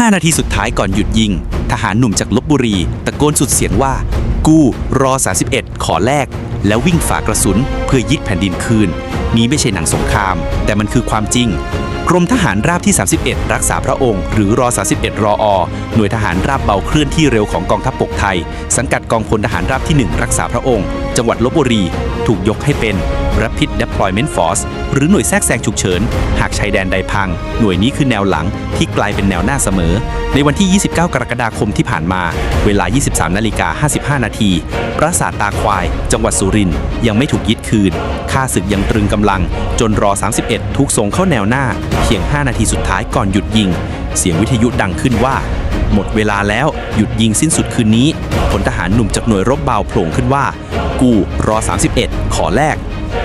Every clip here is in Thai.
5 นาทีสุดท้ายก่อนหยุดยิง ทหารหนุ่มจากลบบุรี ตะโกนสุดเสียงว่า กู้รอ 31 ขอแลก แล้ววิ่งฝ่ากระสุนเพื่อยึดแผ่นดินคืน นี้ไม่ใช่หนังสงคราม แต่มันคือความจริงกรมทหารราบที่ 31 รักษาพระองค์ หรือรอ31รออหน่วยทหารราบเบาเคลื่อนที่เร็วของกองทัพบกไทย สังกัดกองพลทหารราบที่ 1 รักษาพระองค์ จังหวัดลบบุรี ถูกยกให้เป็น Rapid Deployment Force หรือหน่วยแทรกแซงฉุกเฉิน หากชายแดนใดพัง หน่วยนี้คือแนวหลังที่กลายเป็นแนวหน้าเสมอ ในวันที่ 29 กรกฎาคมที่ผ่านมา เวลา 23 นาฬิกา 55 นาที ปราสาทตาควาย จังหวัดสุรินทร์ยังไม่ถูกยึดคืนข้าศึกยังตรึงกำลัง จนรอ 31 ถูกส่งเข้าแนวหน้า เพียง 5 นาทีสุดท้ายก่อนหยุดยิง เสียงวิทยุดังขึ้นว่าหมดเวลาแล้วหยุดยิงสิ้นสุดคืนนี้พลทหารหนุ่มจากหน่วยรบเบาโผล่ขึ้นว่า กูรอ 31 ขอแลก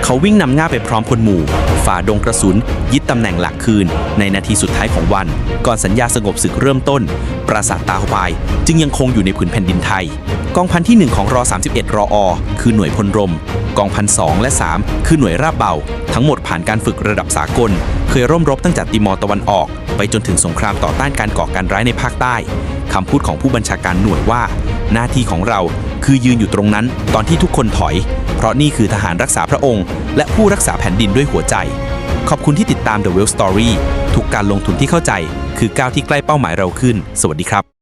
เขาวิ่งนำหน้าไปพร้อมพลหมู่ ฝ่าดงกระสุน ยึดตำแหน่งหลักคืน ในนาทีสุดท้ายของวัน ก่อนสัญญาสงบศึกเริ่มต้น ปราสาทตาควาย จึงยังคงอยู่ในผืนแผ่นดินไทย กองพันที่ 1 ของรอ31 รออ คือหน่วยพลรม กองพันสองและ 3 คือหน่วยราบเบา ทั้งหมดผ่านการฝึกระดับสากล เคยร่วมรบตั้งแต่ติมอร์ตะวันออก ไปจนถึงสงครามต่อต้านการก่อการร้ายในภาคใต้คำพูดของผู้บัญชาการหน่วยว่า หน้าที่ของเรา คือยืนอยู่ตรงนั้นตอนที่ทุกคนถอย เพราะนี่คือทหารรักษาพระองค์ และผู้รักษาแผ่นดินด้วยหัวใจ ขอบคุณที่ติดตาม The Well Story ทุกการลงทุนที่เข้าใจ คือก้าวที่ใกล้เป้าหมายเราขึ้น สวัสดีครับ